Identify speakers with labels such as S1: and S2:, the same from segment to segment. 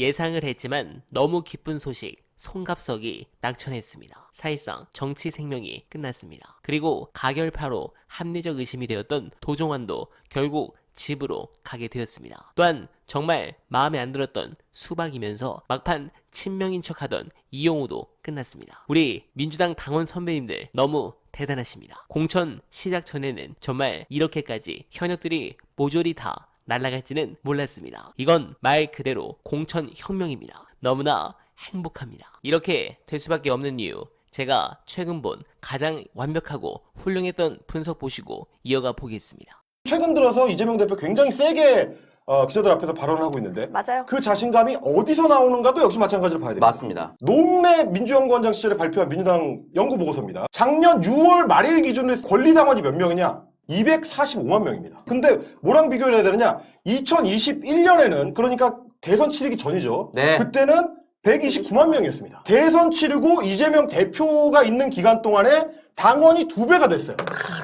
S1: 예상을 했지만 너무 기쁜 소식 송갑석이 낙천했습니다. 사실상 정치 생명이 끝났습니다. 그리고 가결파로 합리적 의심이 되었던 도종환도 결국 집으로 가게 되었습니다. 또한 정말 마음에 안 들었던 수박이면서 막판 친명인 척하던 이용우도 끝났습니다. 우리 민주당 당원 선배님들 너무 대단하십니다. 공천 시작 전에는 정말 이렇게까지 현역들이 모조리 다 날아갈지는 몰랐습니다. 이건 말 그대로 공천 혁명입니다. 너무나 행복합니다. 이렇게 될 수밖에 없는 이유 제가 최근 본 가장 완벽하고 훌륭했던 분석 보시고 이어가 보겠습니다.
S2: 최근 들어서 이재명 대표 굉장히 세게 어, 기자들 앞에서 발언을 하고 있는데
S3: 맞아요.
S2: 그 자신감이 어디서 나오는가도 역시 마찬가지로 봐야 됩니다.
S4: 맞습니다.
S2: 농내 민주연구원장 시절에 발표한 민주당 연구 보고서입니다. 작년 6월 말일 기준으로 권리당원이 몇 명이냐? 245만 명입니다. 근데 뭐랑 비교를 해야 되느냐? 2021년에는 그러니까 대선 치르기 전이죠.
S4: 네.
S2: 그때는 129만 명이었습니다. 대선 치르고 이재명 대표가 있는 기간 동안에 당원이 두 배가 됐어요.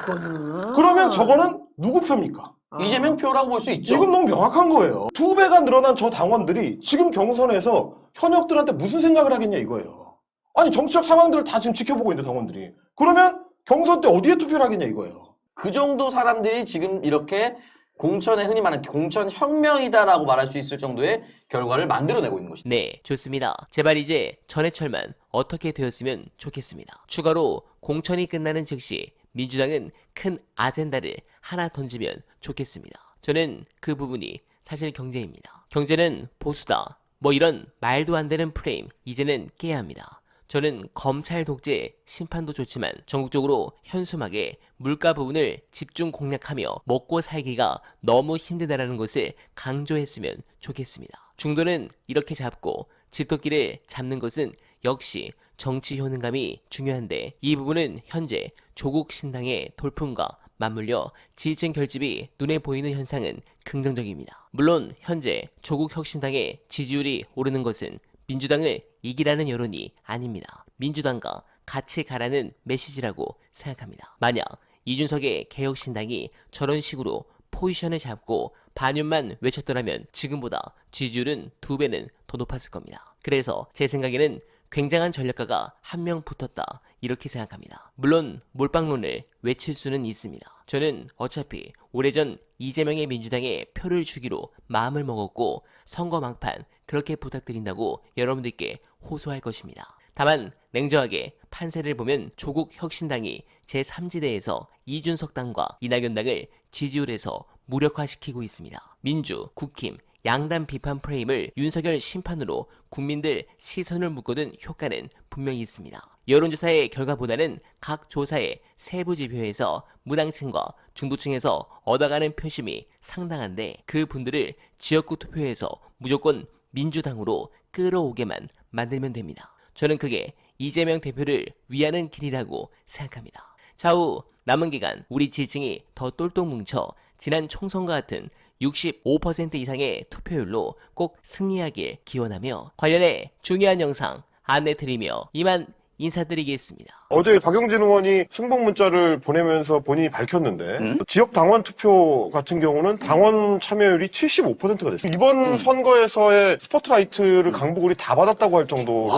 S3: 이거는.
S2: 그러면 저거는 누구 표입니까?
S3: 아.
S4: 이재명 표라고 볼 수 있죠.
S2: 이건 너무 명확한 거예요. 두 배가 늘어난 저 당원들이 지금 경선에서 현역들한테 무슨 생각을 하겠냐 이거예요. 아니 정치적 상황들을 다 지금 지켜보고 있는데 당원들이. 그러면 경선 때 어디에 투표를 하겠냐 이거예요.
S4: 그 정도 사람들이 지금 이렇게 공천에 흔히 말하는 공천 혁명이다라고 말할 수 있을 정도의 결과를 만들어내고 있는 것이죠.
S1: 네, 좋습니다. 제발 이제 전해철만 어떻게 되었으면 좋겠습니다. 추가로 공천이 끝나는 즉시 민주당은 큰 아젠다를 하나 던지면 좋겠습니다. 저는 그 부분이 사실 경제입니다. 경제는 보수다. 뭐 이런 말도 안 되는 프레임 이제는 깨야 합니다. 저는 검찰 독재 심판도 좋지만 전국적으로 현수막에 물가 부분을 집중 공략하며 먹고 살기가 너무 힘들다라는 것을 강조했으면 좋겠습니다. 중도는 이렇게 잡고 집토끼를 잡는 것은 역시 정치 효능감이 중요한데 이 부분은 현재 조국 신당의 돌풍과 맞물려 지지층 결집이 눈에 보이는 현상은 긍정적입니다. 물론 현재 조국 혁신당의 지지율이 오르는 것은 민주당을 이기라는 여론이 아닙니다. 민주당과 같이 가라는 메시지라고 생각합니다. 만약 이준석의 개혁신당이 저런 식으로 포지션을 잡고 반윤만 외쳤더라면 지금보다 지지율은 두 배는 더 높았을 겁니다. 그래서 제 생각에는 굉장한 전략가가 한 명 붙었다 이렇게 생각합니다. 물론 몰빵론을 외칠 수는 있습니다. 저는 어차피 오래전 이재명의 민주당에 표를 주기로 마음을 먹었고 선거 막판 그렇게 부탁드린다고 여러분들께 호소할 것입니다. 다만 냉정하게 판세를 보면 조국 혁신당이 제3지대에서 이준석 당과 이낙연 당을 지지율에서 무력화시키고 있습니다. 민주, 국힘, 양단 비판 프레임을 윤석열 심판으로 국민들 시선을 묶어둔 효과는 분명히 있습니다. 여론조사의 결과보다는 각 조사의 세부 지표에서 무당층과 중도층에서 얻어가는 표심이 상당한데 그 분들을 지역구 투표에서 무조건 민주당으로 끌어오게만 만들면 됩니다. 저는 그게 이재명 대표를 위하는 길이라고 생각합니다. 차후 남은 기간 우리 지지층이 더 똘똘 뭉쳐 지난 총선과 같은 65% 이상의 투표율로 꼭 승리하길 기원하며 관련해 중요한 영상 안내 드리며 이만 인사드리겠습니다.
S2: 어제 박용진 의원이 승복 문자를 보내면서 본인이 밝혔는데
S4: 음?
S2: 지역 당원 투표 같은 경우는 당원 참여율이 75%가 됐어요. 이번 선거에서의 스포트라이트를 강북을이 다 받았다고 할 정도로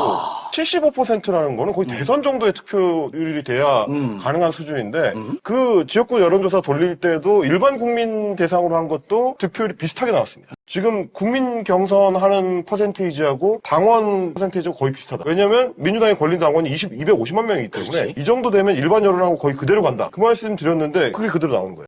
S2: 75%라는 거는 거의 대선 정도의 투표율이 돼야
S4: 음.
S2: 가능한 수준인데
S4: 음.
S2: 그 지역구 여론조사 돌릴 때도 일반 국민 대상으로 한 것도 득표율이 비슷하게 나왔습니다. 지금 국민 경선 하는 퍼센테이지하고 당원 퍼센테이지가 거의 비슷하다. 왜냐하면 민주당의 권리 당원이 20, 250만 명이기 때문에
S4: 그렇지.
S2: 이 정도 되면 일반 여론하고 거의 그대로 간다. 그 말씀 드렸는데 그게 그대로 나오는 거예요.